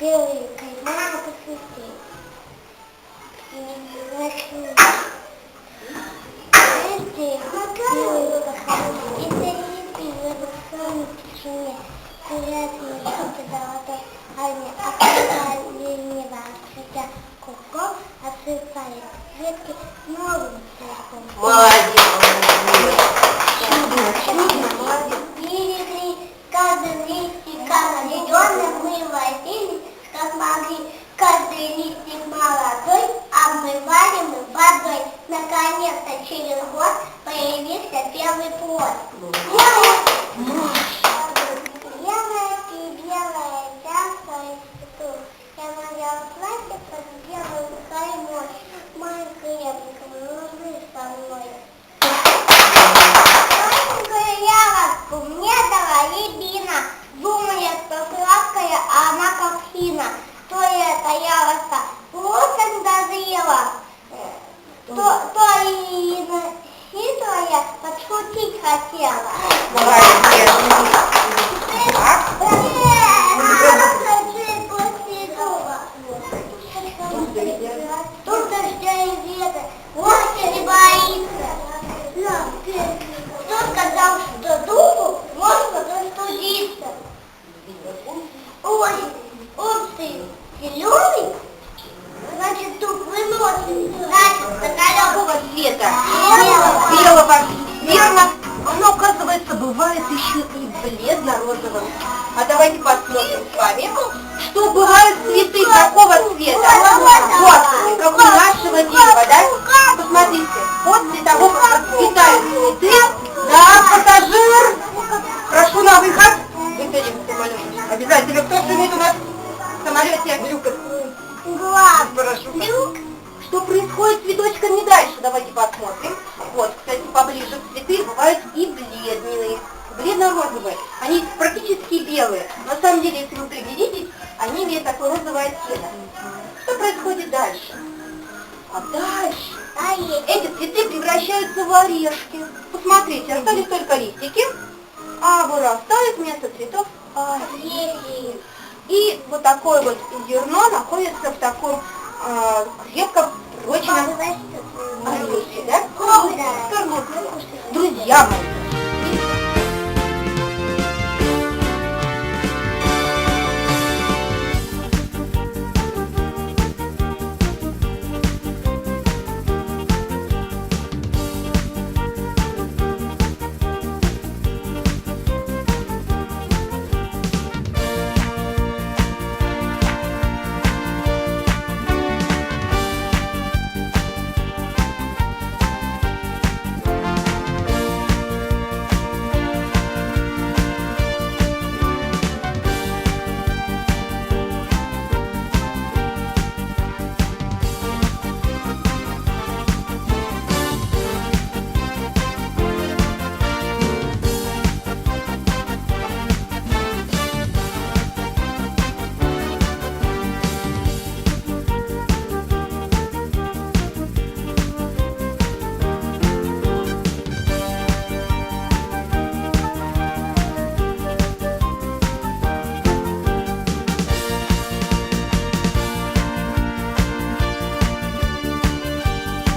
Белые кайманы посвятые. Осыпает ветки новым цветком. Молодец. Берегли каждый листик, как зеленый, мы возили, как могли. Каждый листик молодой, обмывали мы водой. Наконец-то через год появился первый плод. Тут дождя и ветра, Вовсе не боится. Кто сказал, что духу можно застудиться? Ой, ух ты, зеленый? Значит, дух выносит, значит, на Какого цвета? Белого. Белого. Верно. Оно, оказывается, бывает еще и бледно-розовым. А давайте посмотрим с вами, что бывают цветы какого цвета. Вот, как у нашего дерева, да? Посмотрите, после того, как расцветают цветы, да, пассажир, прошу на выход. Высадим самолет. Обязательно. Кто шумит у нас в самолете? Люка. Глаз. Прошу. Люк. Что происходит с цветочками дальше? Давайте посмотрим. дальше. А дальше... Орешки. Эти цветы превращаются в орешки. Посмотрите, остались только листики, а вырастают вместо цветов орешки. И вот такое вот зерно находится в таком а, э, крепко прочном орешке, да? Друзья мои.